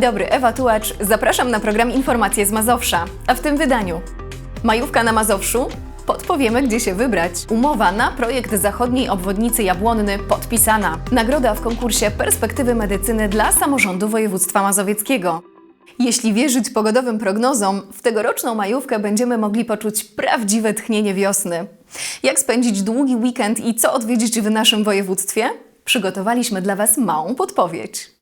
Dzień dobry, Ewa Tułacz. Zapraszam na program Informacje z Mazowsza. A w tym wydaniu Majówka na Mazowszu? Podpowiemy, gdzie się wybrać. Umowa na projekt zachodniej obwodnicy Jabłonny podpisana. Nagroda w konkursie Perspektywy Medycyny dla samorządu województwa mazowieckiego. Jeśli wierzyć pogodowym prognozom, w tegoroczną majówkę będziemy mogli poczuć prawdziwe tchnienie wiosny. Jak spędzić długi weekend i co odwiedzić w naszym województwie? Przygotowaliśmy dla Was małą podpowiedź.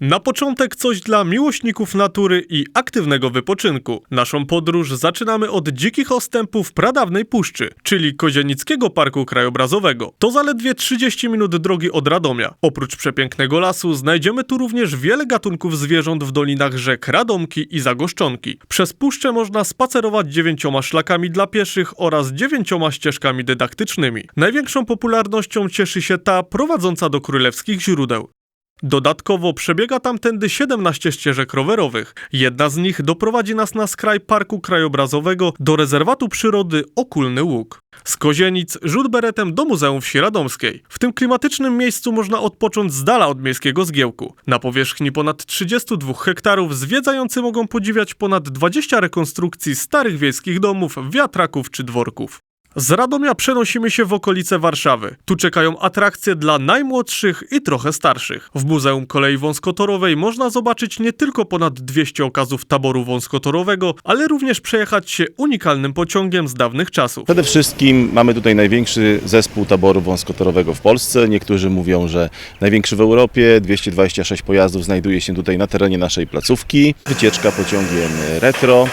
Na początek coś dla miłośników natury i aktywnego wypoczynku. Naszą podróż zaczynamy od dzikich ostępów pradawnej puszczy, czyli Kozienickiego Parku Krajobrazowego. To zaledwie 30 minut drogi od Radomia. Oprócz przepięknego lasu znajdziemy tu również wiele gatunków zwierząt w dolinach rzek Radomki i Zagoszczonki. Przez puszczę można spacerować dziewięcioma szlakami dla pieszych oraz dziewięcioma ścieżkami dydaktycznymi. Największą popularnością cieszy się ta prowadząca do królewskich źródeł. Dodatkowo przebiega tamtędy 17 ścieżek rowerowych. Jedna z nich doprowadzi nas na skraj Parku Krajobrazowego do rezerwatu przyrody Okulny Łuk. Z Kozienic rzut beretem do Muzeum Wsi Radomskiej. W tym klimatycznym miejscu można odpocząć z dala od miejskiego zgiełku. Na powierzchni ponad 32 hektarów zwiedzający mogą podziwiać ponad 20 rekonstrukcji starych wiejskich domów, wiatraków czy dworków. Z Radomia przenosimy się w okolice Warszawy. Tu czekają atrakcje dla najmłodszych i trochę starszych. W Muzeum Kolei Wąskotorowej można zobaczyć nie tylko ponad 200 okazów taboru wąskotorowego, ale również przejechać się unikalnym pociągiem z dawnych czasów. Przede wszystkim mamy tutaj największy zespół taboru wąskotorowego w Polsce. Niektórzy mówią, że największy w Europie. 226 pojazdów znajduje się tutaj na terenie naszej placówki. Wycieczka pociągiem retro.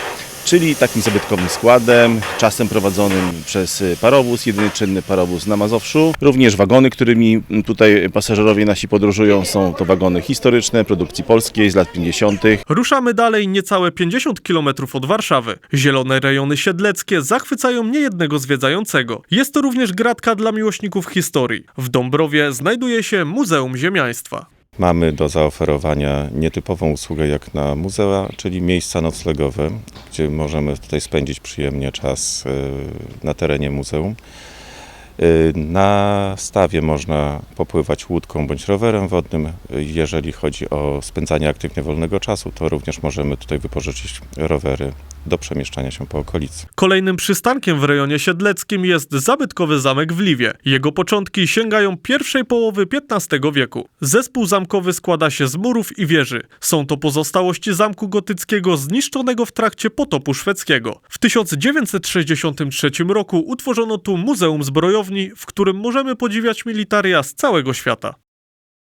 Czyli takim zabytkowym składem, czasem prowadzonym przez parowóz, jedyny czynny parowóz na Mazowszu. Również wagony, którymi tutaj pasażerowie nasi podróżują, są to wagony historyczne, produkcji polskiej z lat 50. Ruszamy dalej niecałe 50 km od Warszawy. Zielone rejony siedleckie zachwycają niejednego zwiedzającego. Jest to również gratka dla miłośników historii. W Dąbrowie znajduje się Muzeum Ziemiaństwa. Mamy do zaoferowania nietypową usługę jak na muzea, czyli miejsca noclegowe, gdzie możemy tutaj spędzić przyjemnie czas y, na terenie muzeum. Y, Na stawie można popływać łódką bądź rowerem wodnym. Jeżeli chodzi o spędzanie aktywnie wolnego czasu, to również możemy tutaj wypożyczyć rowery do przemieszczania się po okolicy. Kolejnym przystankiem w rejonie siedleckim jest zabytkowy zamek w Liwie. Jego początki sięgają pierwszej połowy XV wieku. Zespół zamkowy składa się z murów i wieży. Są to pozostałości zamku gotyckiego zniszczonego w trakcie potopu szwedzkiego. W 1963 roku utworzono tu Muzeum Zbrojowni, w którym możemy podziwiać militaria z całego świata.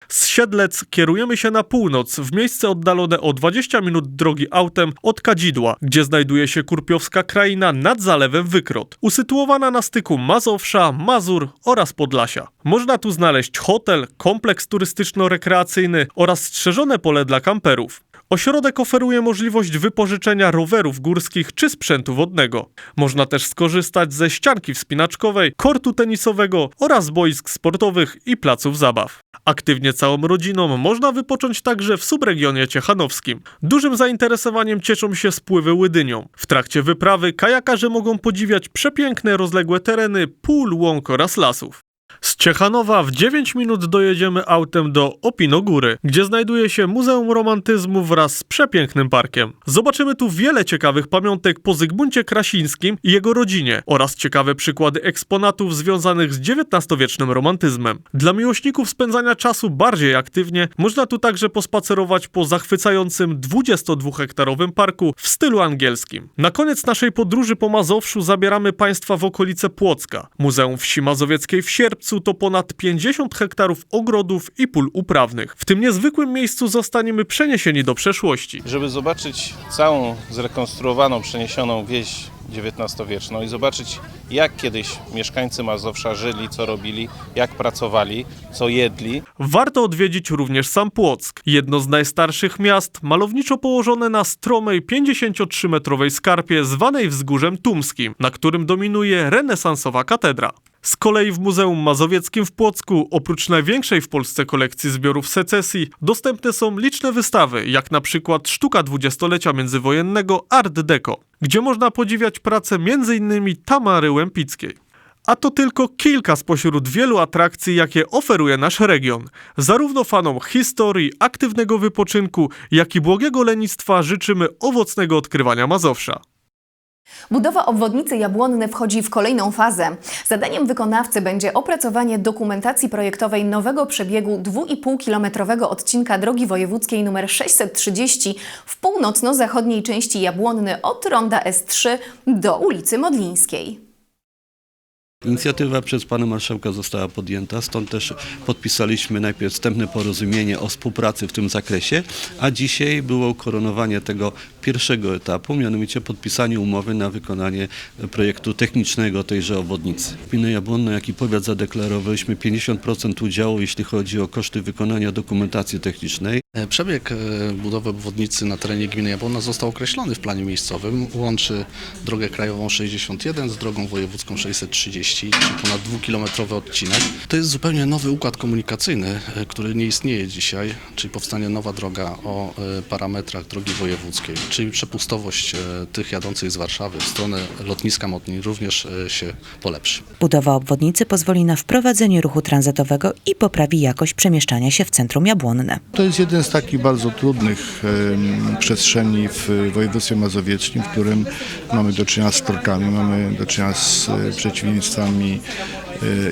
Z Siedlec kierujemy się na północ, w miejsce oddalone o 20 minut drogi autem od Kadzidła, gdzie znajduje się kurpiowska kraina nad zalewem Wykrot, usytuowana na styku Mazowsza, Mazur oraz Podlasia. Można tu znaleźć hotel, kompleks turystyczno-rekreacyjny oraz strzeżone pole dla kamperów. Ośrodek oferuje możliwość wypożyczenia rowerów górskich czy sprzętu wodnego. Można też skorzystać ze ścianki wspinaczkowej, kortu tenisowego oraz boisk sportowych i placów zabaw. Aktywnie całą rodziną można wypocząć także w subregionie ciechanowskim. Dużym zainteresowaniem cieszą się spływy łydynią. W trakcie wyprawy kajakarze mogą podziwiać przepiękne, rozległe tereny pól, łąk oraz lasów. Z Ciechanowa w 9 minut dojedziemy autem do Opinogóry, gdzie znajduje się Muzeum Romantyzmu wraz z przepięknym parkiem. Zobaczymy tu wiele ciekawych pamiątek po Zygmuncie Krasińskim i jego rodzinie oraz ciekawe przykłady eksponatów związanych z XIX-wiecznym romantyzmem. Dla miłośników spędzania czasu bardziej aktywnie można tu także pospacerować po zachwycającym 22-hektarowym parku w stylu angielskim. Na koniec naszej podróży po Mazowszu zabieramy Państwa w okolice Płocka. Muzeum Wsi Mazowieckiej w Sierpcu to ponad 50 hektarów ogrodów i pól uprawnych. W tym niezwykłym miejscu zostaniemy przeniesieni do przeszłości. żeby zobaczyć całą zrekonstruowaną, przeniesioną wieś XIX-wieczną i zobaczyć, jak kiedyś mieszkańcy Mazowsza żyli, co robili, jak pracowali, co jedli. Warto odwiedzić również sam Płock, jedno z najstarszych miast, malowniczo położone na stromej 53-metrowej skarpie zwanej Wzgórzem Tumskim, na którym dominuje renesansowa katedra. Z kolei w Muzeum Mazowieckim w Płocku, oprócz największej w Polsce kolekcji zbiorów secesji, dostępne są liczne wystawy, jak na przykład sztuka dwudziestolecia międzywojennego Art Deco, gdzie można podziwiać pracę m.in. Tamary Łępickiej. A to tylko kilka spośród wielu atrakcji, jakie oferuje nasz region. Zarówno fanom historii, aktywnego wypoczynku, jak i błogiego lenistwa życzymy owocnego odkrywania Mazowsza. Budowa obwodnicy Jabłonny wchodzi w kolejną fazę. Zadaniem wykonawcy będzie opracowanie dokumentacji projektowej nowego przebiegu 2,5-kilometrowego odcinka drogi wojewódzkiej nr 630 w północno-zachodniej części Jabłonny od ronda S3 do ulicy Modlińskiej. Inicjatywa przez pana marszałka została podjęta, stąd też podpisaliśmy najpierw wstępne porozumienie o współpracy w tym zakresie, a dzisiaj było ukoronowanie tego pierwszego etapu, mianowicie podpisanie umowy na wykonanie projektu technicznego tejże obwodnicy. Gmina Jabłonna, jak i powiat zadeklarowaliśmy 50% udziału, jeśli chodzi o koszty wykonania dokumentacji technicznej. E, Przebieg e, budowy obwodnicy na terenie gminy Jabłonna został określony w planie miejscowym. Łączy drogę krajową 61 z drogą wojewódzką 630, czyli ponad dwukilometrowy odcinek. To jest zupełnie nowy układ komunikacyjny, e, który nie istnieje dzisiaj, czyli powstanie nowa droga o parametrach drogi wojewódzkiej, czyli przepustowość e, tych jadących z Warszawy w stronę lotniska Motni również e, się polepszy. Budowa obwodnicy pozwoli na wprowadzenie ruchu tranzytowego i poprawi jakość przemieszczania się w centrum Jabłonne. To jest jeden z takich bardzo trudnych przestrzeni w województwie mazowieckim, w którym mamy do czynienia z torkami, mamy do czynienia z e, przeciwieństwami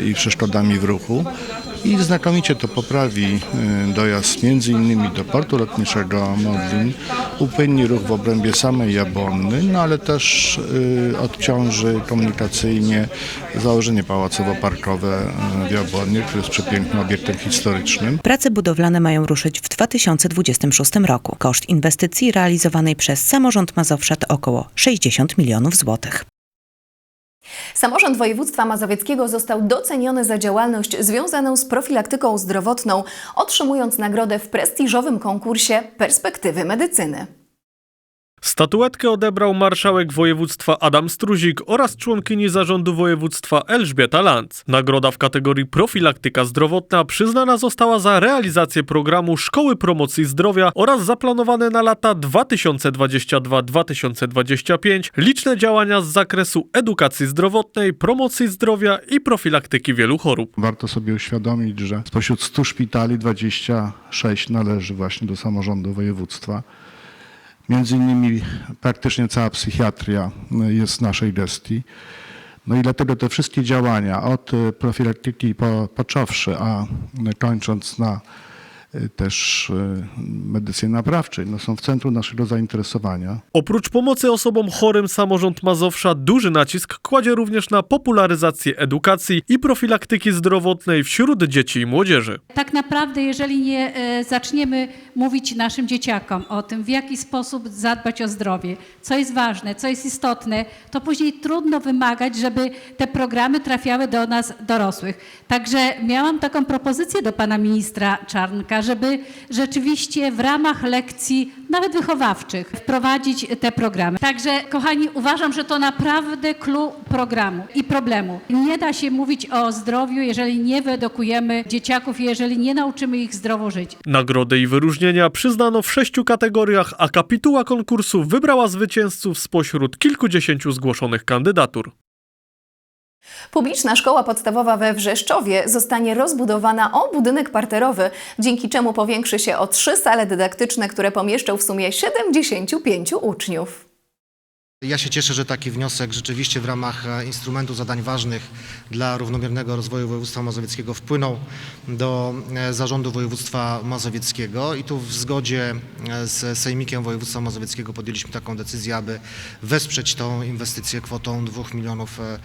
i przeszkodami w ruchu. I znakomicie to poprawi e, dojazd innymi do portu lotniczego Modlin, upłynni ruch w obrębie samej Jabłonny, no ale też e, odciąży komunikacyjnie założenie pałacowo-parkowe e, w Jabłonnie, które jest przepięknym obiektem historycznym. Prace budowlane mają ruszyć w 2026 roku. Koszt inwestycji realizowanej przez samorząd Mazowsza to około 60 milionów złotych. Samorząd województwa mazowieckiego został doceniony za działalność związaną z profilaktyką zdrowotną, otrzymując nagrodę w prestiżowym konkursie Perspektywy Medycyny. Statuetkę odebrał marszałek województwa Adam Struzik oraz członkini zarządu województwa Elżbieta Lanz. Nagroda w kategorii profilaktyka zdrowotna przyznana została za realizację programu Szkoły Promocji Zdrowia oraz zaplanowane na lata 2022-2025 liczne działania z zakresu edukacji zdrowotnej, promocji zdrowia i profilaktyki wielu chorób. Warto sobie uświadomić, że spośród 100 szpitali 26 należy właśnie do samorządu województwa. Między innymi praktycznie cała psychiatria y, jest w naszej gestii. No i dlatego te wszystkie działania, od profilaktyki po, począwszy, a y, kończąc na też y, medycynie naprawczej, no są w centrum naszego zainteresowania. Oprócz pomocy osobom chorym, samorząd Mazowsza duży nacisk kładzie również na popularyzację edukacji i profilaktyki zdrowotnej wśród dzieci i młodzieży. Tak naprawdę, jeżeli nie e, zaczniemy mówić naszym dzieciakom o tym, w jaki sposób zadbać o zdrowie, co jest ważne, co jest istotne, to później trudno wymagać, żeby te programy trafiały do nas dorosłych. Także miałam taką propozycję do pana ministra Czarnka, żeby rzeczywiście w ramach lekcji, nawet wychowawczych, wprowadzić te programy. Także, kochani, uważam, że to naprawdę clue programu i problemu. Nie da się mówić o zdrowiu, jeżeli nie wyedukujemy dzieciaków, jeżeli nie nauczymy ich zdrowo żyć. Nagrody i wyróżnienia przyznano w sześciu kategoriach, a kapituła konkursu wybrała zwycięzców spośród kilkudziesięciu zgłoszonych kandydatur. Publiczna szkoła podstawowa we Wrzeszczowie zostanie rozbudowana o budynek parterowy, dzięki czemu powiększy się o trzy sale dydaktyczne, które pomieszczą w sumie 75 uczniów. Ja się cieszę, że taki wniosek rzeczywiście w ramach e, instrumentu zadań ważnych dla równomiernego rozwoju województwa mazowieckiego wpłynął do e, zarządu województwa mazowieckiego i tu w zgodzie e, z Sejmikiem województwa mazowieckiego podjęliśmy taką decyzję, aby wesprzeć tą inwestycję kwotą 2 milionów e,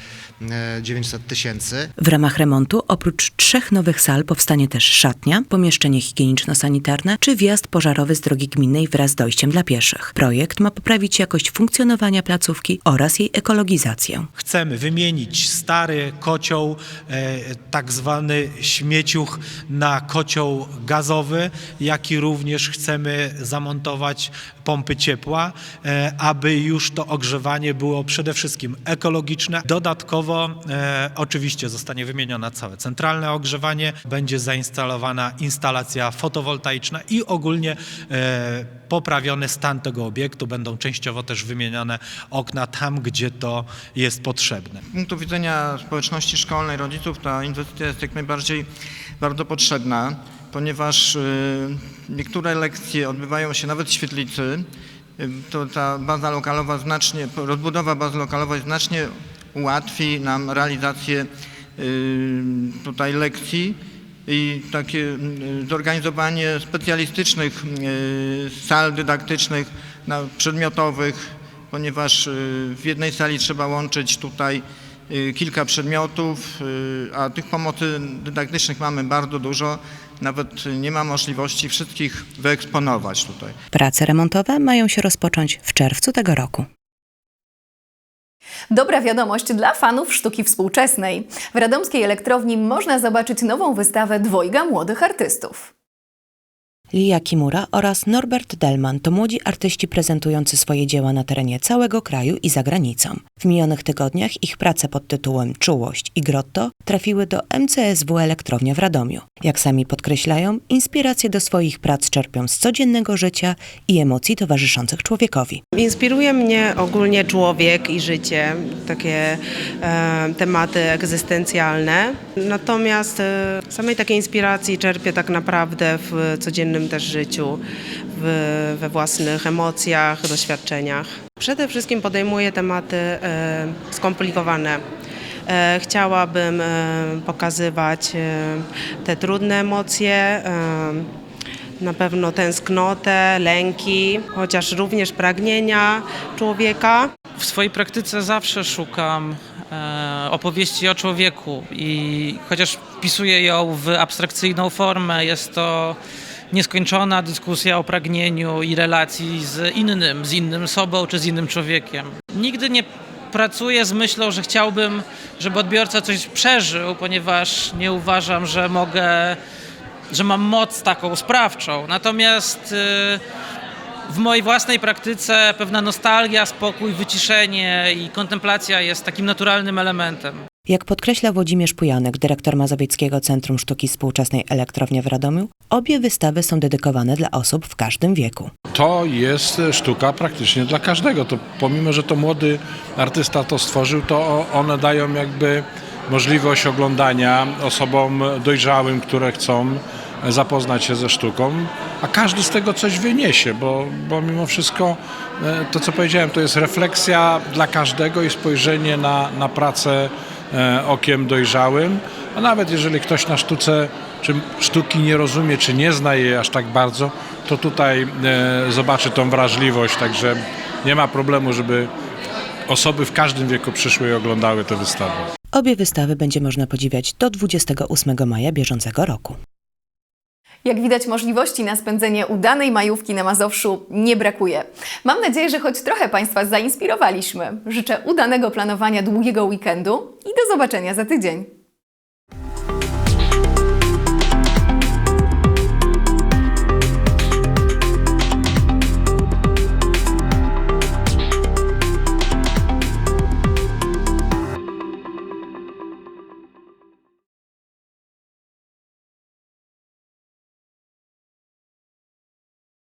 e, 900 tysięcy. W ramach remontu oprócz trzech nowych sal powstanie też szatnia, pomieszczenie higieniczno-sanitarne czy wjazd pożarowy z drogi gminnej wraz z dojściem dla pieszych. Projekt ma poprawić jakość funkcjonowania placówki oraz jej ekologizację. Chcemy wymienić stary kocioł, e, tak zwany śmieciuch na kocioł gazowy, jak i również chcemy zamontować pompy ciepła, e, aby już to ogrzewanie było przede wszystkim ekologiczne. Dodatkowo e, oczywiście zostanie wymienione całe centralne ogrzewanie, będzie zainstalowana instalacja fotowoltaiczna i ogólnie e, poprawiony stan tego obiektu. Będą częściowo też wymienione okna tam, gdzie to jest potrzebne. Z punktu widzenia społeczności szkolnej, rodziców, ta inwestycja jest jak najbardziej bardzo potrzebna, ponieważ y, niektóre lekcje odbywają się nawet w świetlicy. Y, To ta baza lokalowa znacznie, rozbudowa bazy lokalowej znacznie ułatwi nam realizację y, tutaj lekcji i takie zorganizowanie specjalistycznych sal dydaktycznych, przedmiotowych, ponieważ w jednej sali trzeba łączyć tutaj kilka przedmiotów, a tych pomocy dydaktycznych mamy bardzo dużo. Nawet nie ma możliwości wszystkich wyeksponować tutaj. Prace remontowe mają się rozpocząć w czerwcu tego roku. Dobra wiadomość dla fanów sztuki współczesnej. W radomskiej elektrowni można zobaczyć nową wystawę dwojga młodych artystów. Lia Kimura oraz Norbert Delman to młodzi artyści prezentujący swoje dzieła na terenie całego kraju i za granicą. W minionych tygodniach ich prace pod tytułem Czułość i Grotto trafiły do MCSW Elektrownia w Radomiu. Jak sami podkreślają, inspiracje do swoich prac czerpią z codziennego życia i emocji towarzyszących człowiekowi. Inspiruje mnie ogólnie człowiek i życie, takie e, tematy egzystencjalne. Natomiast e, samej takiej inspiracji czerpię tak naprawdę w codziennym też życiu, w, we własnych emocjach, doświadczeniach. Przede wszystkim podejmuję tematy e, skomplikowane. E, Chciałabym e, pokazywać te trudne emocje, na pewno tęsknotę, lęki, chociaż również pragnienia człowieka. W swojej praktyce zawsze szukam opowieści o człowieku i chociaż wpisuję ją w abstrakcyjną formę, jest to nieskończona dyskusja o pragnieniu i relacji z innym, z innym sobą czy z innym człowiekiem. Nigdy nie pracuję z myślą, że chciałbym, żeby odbiorca coś przeżył, ponieważ nie uważam, że mogę, że mam moc taką sprawczą. Natomiast y, w mojej własnej praktyce pewna nostalgia, spokój, wyciszenie i kontemplacja jest takim naturalnym elementem. Jak podkreśla Włodzimierz Pujanek, dyrektor Mazowieckiego Centrum Sztuki Współczesnej Elektrownia w Radomiu, obie wystawy są dedykowane dla osób w każdym wieku. To jest sztuka praktycznie dla każdego. To pomimo, że to młody artysta to stworzył, to one dają jakby możliwość oglądania osobom dojrzałym, które chcą zapoznać się ze sztuką, a każdy z tego coś wyniesie, bo, bo mimo wszystko e, to, co powiedziałem, to jest refleksja dla każdego i spojrzenie na, na pracę e, okiem dojrzałym, a nawet jeżeli ktoś na sztuce czy sztuki nie rozumie, czy nie zna jej aż tak bardzo, to tutaj e, zobaczy tą wrażliwość, także nie ma problemu, żeby osoby w każdym wieku przyszły i oglądały tę wystawę. Obie wystawy będzie można podziwiać do 28 maja bieżącego roku. Jak widać, możliwości na spędzenie udanej majówki na Mazowszu nie brakuje. Mam nadzieję, że choć trochę Państwa zainspirowaliśmy. Życzę udanego planowania długiego weekendu i do zobaczenia za tydzień.